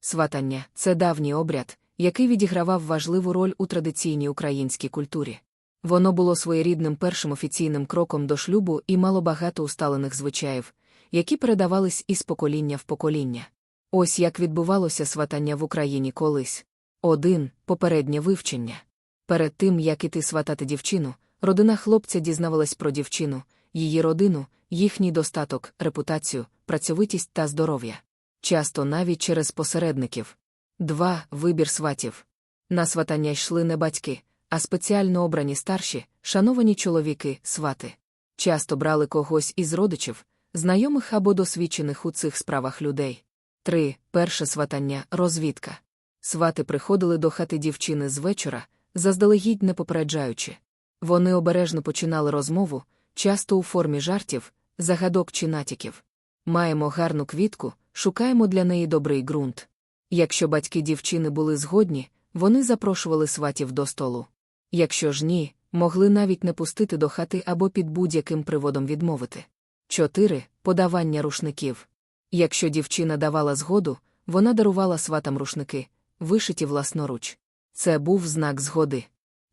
Сватання це давній обряд, який відігравав важливу роль у традиційній українській культурі. Воно було своєрідним першим офіційним кроком до шлюбу і мало багато усталених звичаїв, які передавались із покоління в покоління. Ось як відбувалося сватання в Україні колись. Один попереднє вивчення. Перед тим, як іти сватати дівчину, родина хлопця дізнавалась про дівчину, її родину, їхній достаток, репутацію, працьовитість та здоров'я. Часто навіть через посередників. 2. Вибір сватів. На сватання йшли не батьки, а спеціально обрані старші, шановані чоловіки, свати. Часто брали когось із родичів, знайомих або досвідчених у цих справах людей. 3. Перше сватання розвідка. Свати приходили до хати дівчини з вечора, заздалегідь не попереджаючи. Вони обережно починали розмову, часто у формі жартів, загадок чи натяків. Маємо гарну квітку, шукаємо для неї добрий ґрунт. Якщо батьки дівчини були згодні, вони запрошували сватів до столу. Якщо ж ні, могли навіть не пустити до хати або під будь-яким приводом відмовити. 4. Подавання рушників. Якщо дівчина давала згоду, вона дарувала сватам рушники, вишиті власноруч. Це був знак згоди.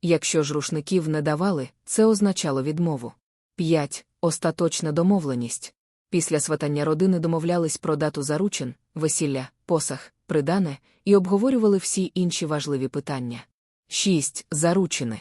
Якщо ж рушників не давали, це означало відмову. 5. Остаточна домовленість. Після сватання родини домовлялись про дату заручин, весілля, посах, придане і обговорювали всі інші важливі питання. 6. Заручини.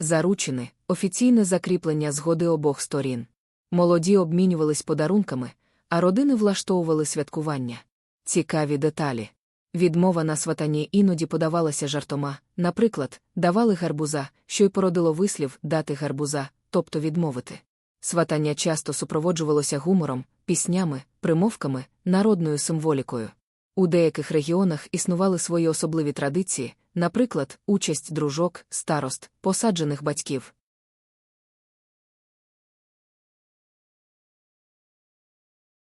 Заручини офіційне закріплення згоди обох сторін. Молоді обмінювались подарунками, а родини влаштовували святкування. Цікаві деталі. Відмова на сватанні іноді подавалася жартома, наприклад, давали гарбуза, що й породило вислів дати гарбуза, тобто відмовити. Сватання часто супроводжувалося гумором, піснями, примовками, народною символікою. У деяких регіонах існували свої особливі традиції, наприклад, участь дружок, старост, посаджених батьків,